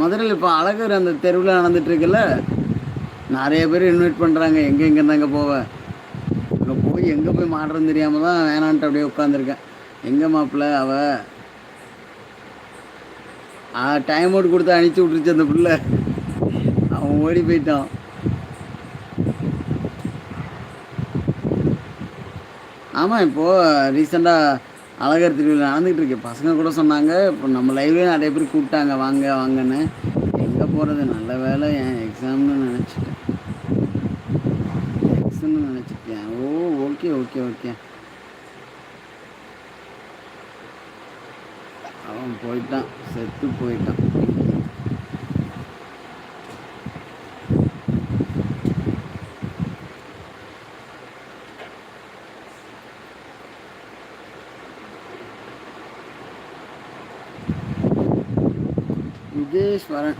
மதுரையில் இப்போ அழகர் அந்த தெருவில் நடந்துட்டுருக்குல்ல? நிறைய பேர் இன்வைட் பண்ணுறாங்க எங்கே எங்கே இருந்தாங்க போவ? அங்கே போய் எங்கே போய் மாட்டுறதுன்னு தெரியாமல் தான் வேணான்ட்டு அப்படியே உட்காந்துருக்கேன் எங்கே மாப்பிள்ள? அவ. டைம் அவுட் கொடுத்து அனுப்பிச்சி விட்ருச்சு அந்த பிள்ளை. அவன் ஓடி போயிட்டான். ஆமாம் இப்போது ரீசெண்டாக அழகர் திருவிழா நடந்துகிட்டு இருக்கு. பசங்க கூட சொன்னாங்க இப்போ நம்ம லைவ்லேயே நிறைய பேர் கூப்பிட்டாங்க வாங்க வாங்கன்னு. எங்கே போகிறது நல்ல வேலை என் எக்ஸாம்னு நினச்சிட்டேன். எக்ஸாம்னு நினச்சிட்டேன். ஓ ஓகே ஓகே ஓகே அவன் போயிட்டான். செத்து போயிட்டான். விஜேஸ்வரன்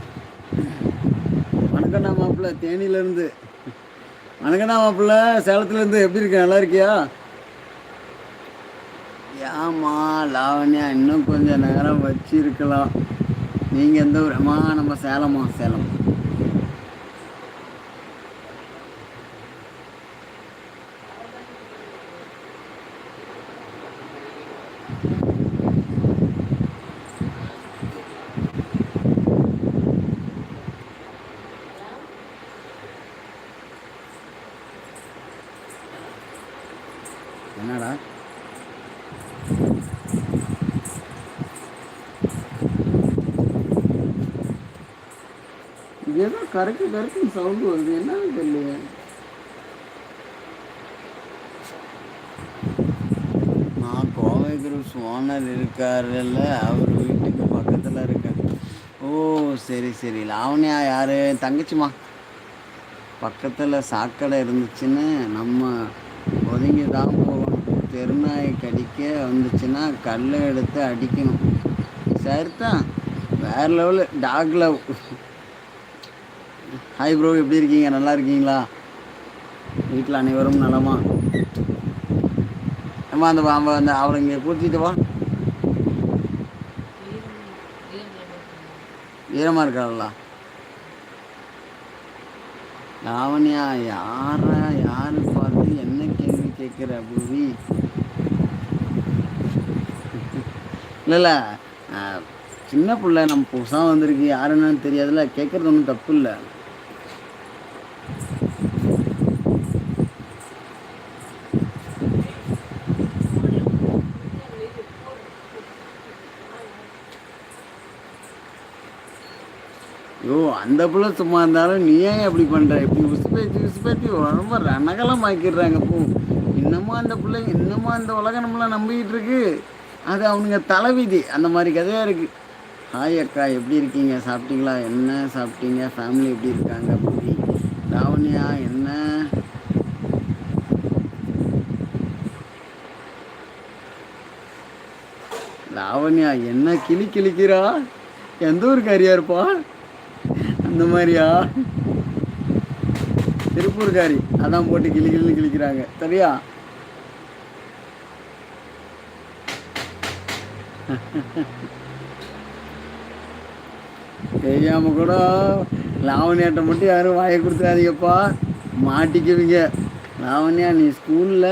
வணக்கண்ணா மாப்பிள்ள தேனியிலேருந்து வணக்கண்ணா மாப்பிள்ள சேலத்துலேருந்து எப்படி இருக்க? நல்லா இருக்கியா? ஏம்மா லாவண்யா இன்னும் கொஞ்சம் நேரம் வச்சிருக்கலாம். நீங்கள் எந்த ஊரம்மா நம்ம சேலம்மா சேலம். என்னடா? ஏதோ கரெக்டு கரெக்டு சவுண்டு வருது. என்னன்னு தெரியல நான் கோவை குரூப்ஸ் ஓனர் இருக்காருல்ல அவர் வீட்டுக்கு பக்கத்தில் இருக்கேன். ஓ சரி சரி. லாவணியா யார்? தங்கச்சிமா பக்கத்தில் சாக்கடை இருந்துச்சுன்னு நம்ம ஒதுங்கி தான் போகணும். தெருநாய் கடிக்க வந்துச்சுன்னா கல்லை எடுத்து அடிக்கணும். சரிதான் வேற level talk love hi bro எப்படி இருக்கீங்க? நல்லா இருக்கீங்களா? வீட்டில் அனைவரும் நலமா? அம்மா அந்த வா- அந்த அவரை இங்கே கூட்டிட்டு வா. ஈரமாக இருக்காளா? லாவண்யா யாரா யாரு வந்து என்ன கேள்வி கேட்குற பூவி இல்லை சின்ன பிள்ளை நம்ம புதுசாக வந்திருக்கு. யார் என்னன்னு தெரியாதுல்ல கேட்குறது ஒன்றும் தப்பு இல்லை. ஐயோ அந்த பிள்ளை சும்மா இருந்தாலும் நீ ஏன் அப்படி பண்ணுற இப்படி உசுப்பேத்தி உசுப்பேத்தி ரொம்ப ரணகலம் ஆக்கிடுறாங்க பூ. இன்னமும் அந்த பிள்ளை இன்னமும் அந்த உலகம் நம்மளை நம்பிக்கிட்டு இருக்கு. அது அவனுங்க தலைவிதி. அந்த மாதிரி கதையாக இருக்குது ஹாய் அக்கா எப்படி இருக்கீங்க? சாப்பிட்டீங்களா? என்ன சாப்பிட்டீங்க? ஃபேமிலி எப்படி இருக்காங்க? பூரி லாவண்யா என்ன? லாவண்யா என்ன கிளி கிளிக்கிறா? எந்த ஊருக்காரியா இருப்பா? இந்த மாதிரியா? திருப்பூர்காரி. அதான் போட்டு கிளி கிளின்னு கிளிக்கிறாங்க சரியா? தெரியாம கூட லாவண்யாட்ட மட்டும் யாரும் வாயை கொடுத்துறாதீங்கப்பா. மாட்டிக்குவீங்க. லாவண்யா நீ ஸ்கூலில்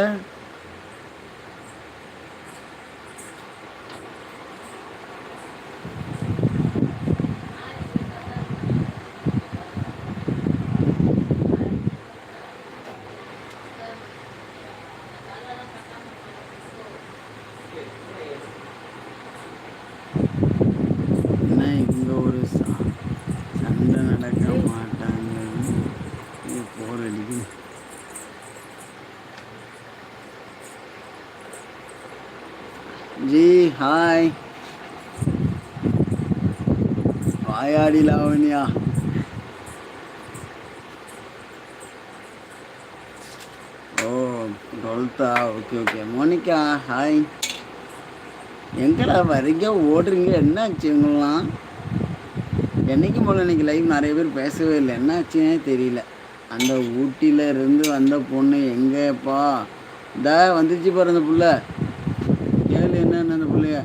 ஜி ஹாய். வாயாடி லாவண்யா ஓ டுவெல்த்தா ஓகே ஓகே. Monica hi. எங்கடா வரீங்க ஓடுறீங்க என்ன ஆச்சு இவங்களாம் என்னைக்கு போல இன்னைக்கு லைவ் நிறைய பேர் பேசவே இல்லை. என்ன தெரியல. அந்த ஊட்டியில இருந்து வந்த பொண்ணு எங்கேப்பா? இந்த வந்துச்சு பாரு அந்த புள்ள. என்ன என்னன்னு அந்த பிள்ளைய